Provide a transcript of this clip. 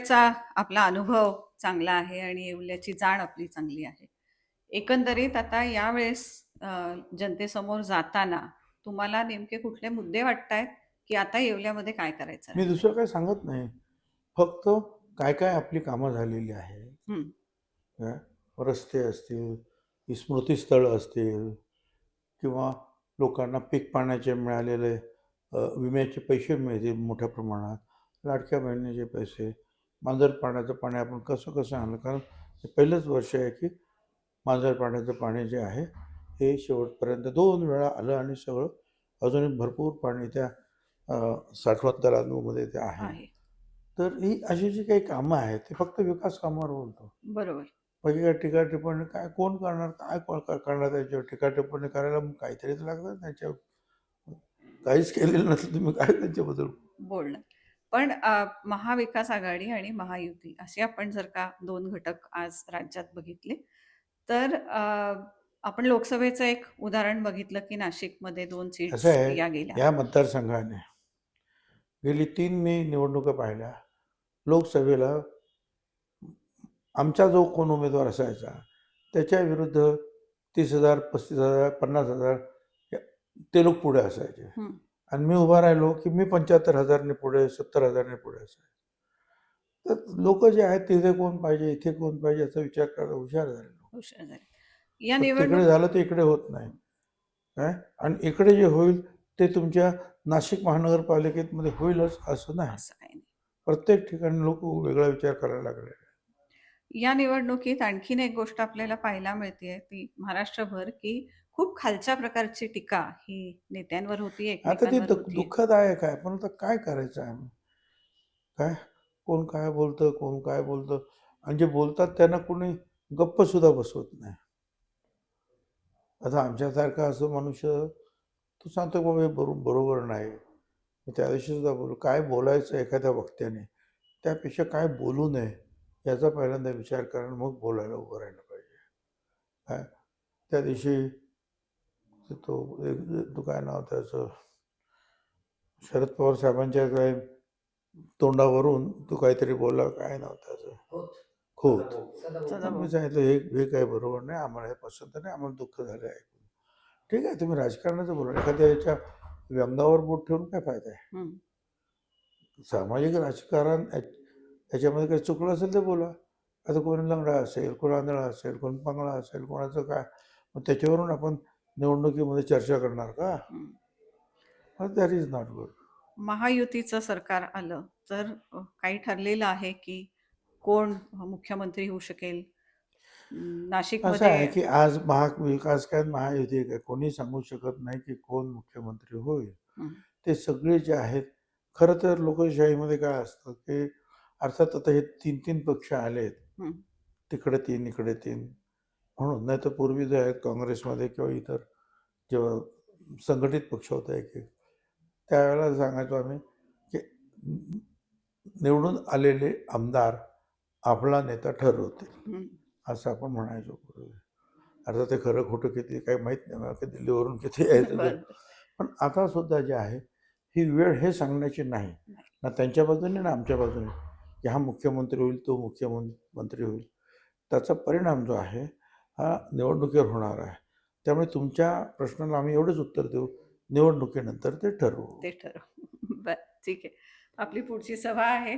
चा आपला अनुभव चांगला आहे आणि येवल्याची जाण आपली चांगली आहे. एकंदरीत आता यावेळेस जनतेसमोर जाताना तुम्हाला नेमके कुठले मुद्दे वाटतायत? की आता येवल्यामध्ये काय करायचं? मी दुसरं काही सांगत नाही. फक्त काय काय आपली कामं झालेली आहे हं. रस्ते असतील स्मृतीस्थळं असतील किंवा लोकांना पीक पाण्याचे मिळालेले विम्याचे पैसे मिळतील मोठ्या प्रमाणात लाडक्या बहिणीचे पैसे मांजर पाण्याचं पाणी आपण कसं कसं आणलं? कारण हे पहिलंच वर्ष आहे की मांजर पाण्याचं पाणी जे आहे हे शेवटपर्यंत दोन वेळा आलं आणि सगळं अजूनही भरपूर पाणी त्या अ, साठवण तलावांमध्ये ते आहे. तर ही अशी जी काही कामं आहेत ते फक्त विकास कामावर बोलतो. बरोबर. बाकी काय टीका टिप्पणी काय कोण करणार काय करणार त्याच्यावर टीका टिप्पणी करायला मग काहीतरी तर लागतं त्याच्यावर. काहीच केलेलं नसलं तुम्ही काय त्यांच्याबद्दल बोलणं पण अ, महाविकास आघाडी आणि महायुती असे आपण जर का दोन घटक आज राज्यात बघितले तर अ, आपण लोकसभेचं एक उदाहरण बघितलं की नाशिकमध्ये दोन सीट्स आहे या गेल्या. या मतदारसंघाने गेली तीन मी निवडणुका पाहिल्या. लोकसभेला आमचा जो कोण उमेदवार असायचा त्याच्या विरुद्ध तीस हजार पस्तीस हजार पन्नास हजार ते लोक पुढे असायचे. हं. आणि मी उभा राहिलो की मी पंच्याहत्तर हजारने पुढे सत्तर हजारने पुढे असायचे तर लोक जे आहेत तिथे कोण पाहिजे इथे कोण पाहिजे याचा विचार करायला हुशार झाले या तिकडे झालं ते इकडे होत नाही. काय आणि इकडे जे होईल ते तुमच्या नाशिक महानगरपालिकेमध्ये होईलच असं असं नाही. प्रत्येक ठिकाणी लोक वेगळा विचार करायला लागले. या निवडणुकीत आणखीन एक गोष्ट आपल्याला पाहायला मिळते ती महाराष्ट्रभर की खूप खालच्या प्रकारची टीका ही नेत्यांवर होती आता ते एकमेकांवर दुःख- होती. दुःखदायक आहे पण आता काय करायचं आहे? काय? कोण काय बोलतं कोण काय बोलतं? आणि जे बोलतात त्यांना कोणी गप्प सुद्धा बसवत नाही. आता आमच्यासारखा असं मनुष्य तो सांगतो बाबा हे बरो बरोबर नाही. मी त्या दिवशी सुद्धा बोलू. काय बोलायचं एखाद्या वक्त्याने? त्यापेक्षा काय बोलू नये? याचा पहिल्यांदा विचार करा आणि मग बोलायला उभं राहिलं पाहिजे. काय? त्या दिवशी तो एक- तो काय नाव त्याचं शरद पवार साहेबांच्या काय तोंडावरून तो काहीतरी बोलला काय नाव त्याचं? खोत. मी सांगितलं हे हे काही बरोबर नाही आम्हाला हे पसंत नाही आम्हाला दुःख झालं ऐकून ठीक आहे तुम्ही राजकारणाचं बोला एखाद्या याच्या व्यंगावर बोट ठेवून काय फायदा आहे. सामाजिक राजकारण याच- याच्यामध्ये काही चुकलं असेल तर बोला. आता कोणी लंगडा असेल कोण आंधळा असेल कोण पंगळा असेल कोणाचं काय? मग त्याच्यावरून आपण निवडणुकीमध्ये चर्चा करणार का. दॅट इज नॉट गुड महायुतीचं सरकार आलं तर काही ठरलेलं आहे की कोण मुख्यमंत्री होऊ शकेल? अं, असं आहे की आज महाविकास काय महायुती काय कोणी सांगू शकत नाही की कोण मुख्यमंत्री होईल. ते सगळे जे आहेत खरं तर लोकशाहीमध्ये काय असतं की अर्थात आता हे तीन तीन पक्ष आलेत. तिकडे तीन इकडे तीन. म्हणून नाही तर पूर्वी जे आहेत काँग्रेसमध्ये किंवा इतर जेव्हा संघटित पक्ष होता एक एक त्यावेळेला सांगायचो आम्ही की निवडून आलेले आमदार आपला नेता ठरवतील. असं आपण म्हणायचो पूर्वी आता ते खरं खोटं किती काही माहीत नाही मला की दिल्लीवरून किती यायचं. पण आता सुद्धा जे आहे ही वेळ हे सांगण्याची नाही नाही. ना त्यांच्या बाजूने ना आमच्या बाजूने की हा मुख्यमंत्री होईल तो मुख्यमंत्री होईल त्याचा परिणाम जो आहे हा निवडणुकीवर होणार आहे. त्यामुळे तुमच्या प्रश्नाला आम्ही एवढंच उत्तर देऊ. निवडणुकीनंतर ते ठरवू. ते ठरव. बर ठीक आहे. आपली पुढची सभा आहे.